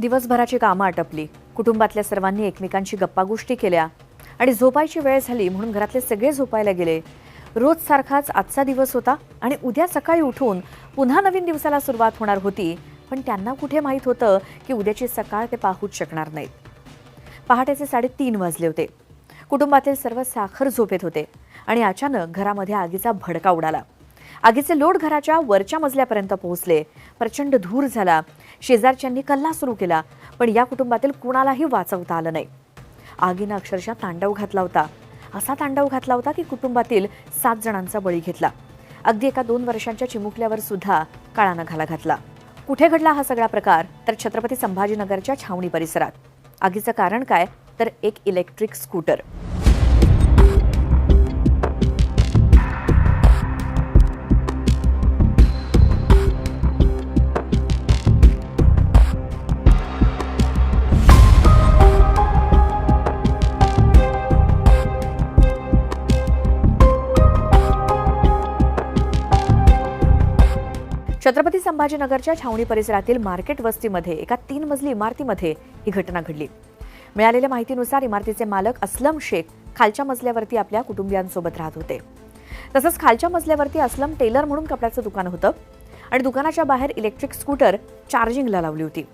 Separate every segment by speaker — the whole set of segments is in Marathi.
Speaker 1: दिवसभराची कामं आटपली. कुटुंबातल्या सर्वांनी एकमेकांशी गप्पागोष्टी केल्या. आणि झोपायची वेळ झाली म्हणून घरातले सगळे झोपायला गेले. रोज सारखाच आजचा दिवस होता आणि उद्या सकाळी उठून पुन्हा नवीन दिवसाला सुरुवात होणार होती. पण त्यांना कुठे माहीत होतं की उद्याची सकाळ ते पाहूच शकणार नाहीत. पहाटेचे साडेतीन वाजले होते. कुटुंबातील सर्व साखर झोपेत होते आणि अचानक घरामध्ये आगीचा भडका उडाला. आगीचे लोट घराच्या वरच्या मजल्यापर्यंत पोहोचले. प्रचंड धूर झाला. शेजारच्यांनी कल्ला सुरू केला पण या कुटुंबातील कुणालाही वाचवता आलं नाही. आगीनं अक्षरशः तांडव घातला होता. असा तांडव घातला होता की कुटुंबातील सात जणांचा बळी घेतला. अगदी एका दोन वर्षांच्या चिमुकल्यावर सुद्धा काळानं घाला घातला. कुठे घडला हा सगळा प्रकार? तर छत्रपती संभाजीनगरच्या छावणी परिसरात. आगीचं कारण काय? तर एक इलेक्ट्रिक स्कूटर. छत्रपती संभाजीनगरच्या छावणी परिसरातील मार्केट वस्तीमध्ये एका तीन मजली इमारतीमध्ये ही घटना घडली. मिळालेल्या माहितीनुसार इमारतीचे मालक असलम शेख खालच्या मजल्यावरती आपल्या कुटुंबियांसोबत राहत होते. तसंच खालच्या मजल्यावरती अस्लम टेलर म्हणून कपड्याचं दुकान होतं आणि दुकानाच्या बाहेर इलेक्ट्रिक स्कूटर चार्जिंगला लावली होती.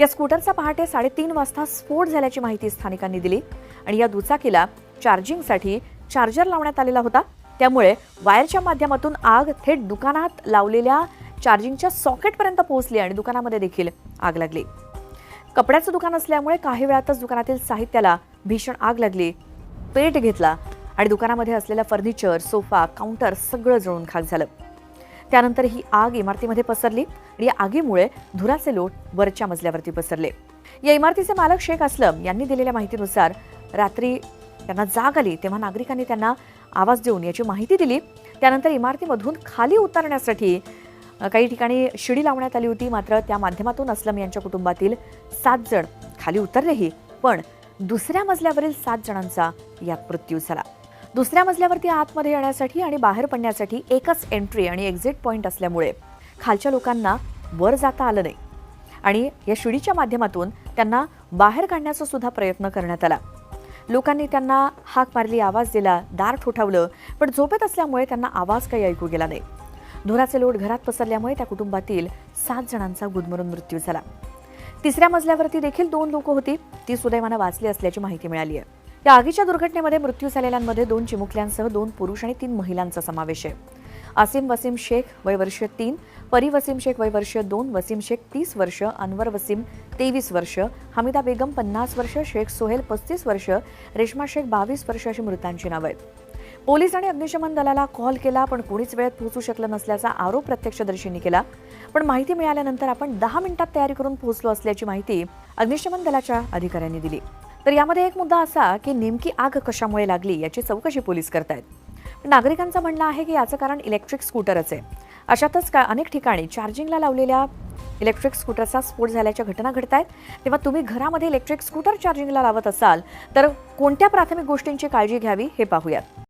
Speaker 1: या स्कूटरचा पहाटे साडेतीन वाजता स्फोट झाल्याची माहिती स्थानिकांनी दिली आणि या दुचाकीला चार्जिंगसाठी चार्जर लावण्यात आलेला होता. त्यामुळे वायरच्या माध्यमातून आग थेट दुकानात लावलेल्या चार्जिंगच्या सॉकेटपर्यंत पोहोचली आणि दुकानामध्ये देखील आग लागली. कपड्याचं दुकान असल्यामुळे काही वेळातच दुकानातील साहित्याला भीषण आग लागली. पेट घेतला आणि दुकानामध्ये असलेलं फर्निचर सोफा काउंटर सगळं जळून खाक झालं. त्यानंतर ही आग इमारतीमध्ये पसरली आणि या आगीमुळे धुराचे लोट वरच्या मजल्यावरती पसरले. या इमारतीचे मालक शेख असलम यांनी दिलेल्या माहितीनुसार रात्री त्यांना जाग आली तेव्हा नागरिकांनी त्यांना आवाज देऊन याची माहिती दिली. त्यानंतर इमारतीमधून खाली उतरण्यासाठी काही ठिकाणी शिडी लावण्यात आली होती मात्र त्या माध्यमातून असलम यांच्या कुटुंबातील सात जण खाली उतरलेही पण दुसऱ्या मजल्यावरील सात जणांचा यात मृत्यू झाला. दुसऱ्या मजल्यावरती आतमध्ये येण्यासाठी आणि बाहेर पडण्यासाठी एकच एंट्री आणि एक्झिट पॉईंट असल्यामुळे खालच्या लोकांना वर जाता आलं नाही. आणि या शिडीच्या माध्यमातून त्यांना बाहेर काढण्याचा सुद्धा प्रयत्न करण्यात आला. लोकांनी त्यांना हाक मारली आवाज दिला दार ठोठावलं पण झोपेत असल्यामुळे त्यांना आवाज काही ऐकू गेला नाही. धुराचे लोट घरात पसरल्यामुळे त्या कुटुंबातील सात जणांचा गुदमरून मृत्यू झाला. तिसऱ्या मजल्यावरती देखील दोन लोक होती. ती सुदैवानं वाचली असल्याची माहिती मिळाली आहे. या आगीच्या दुर्घटनेमध्ये मृत्यू झालेल्यांमध्ये दोन चिमुकल्यांसह दोन पुरुष आणि तीन महिलांचा समावेश आहे. आसिम वसीम शेख वय वर्ष तीन परी वसीम शेख वय वर्ष दोन वसीम शेख तीस वर्ष अनवर वसीम तेवीस वर्ष हमिदा बेगम पन्नास वर्ष शेख सोहेल पस्तीस वर्ष रेश्मा शेख बावीस वर्ष अशी मृतांची नावं आहेत. पोलीस आणि अग्निशमन दलाला कॉल केला पण कोणीच वेळेत पोहोचू शकलं नसल्याचा आरोप प्रत्यक्षदर्शींनी केला. पण माहिती मिळाल्यानंतर आपण दहा मिनिटात तयारी करून पोहोचलो असल्याची माहिती अग्निशमन दलाच्या अधिकाऱ्यांनी दिली. तर यामध्ये एक मुद्दा असा की नेमकी आग कशामुळे लागली याची चौकशी पोलीस करतायत. पण नागरिकांचं म्हणणं आहे की याचं कारण इलेक्ट्रिक स्कूटरच आहे. अशातच का अनेक ठिकाणी चार्जिंगला लावलेल्या इलेक्ट्रिक स्कूटरचा स्फोट झाल्याच्या घटना घडत आहेत तेव्हा तुम्ही घरामध्ये इलेक्ट्रिक स्कूटर चार्जिंगला लावत असाल तर कोणत्या प्राथमिक गोष्टींची काळजी घ्यावी हे पाहूयात.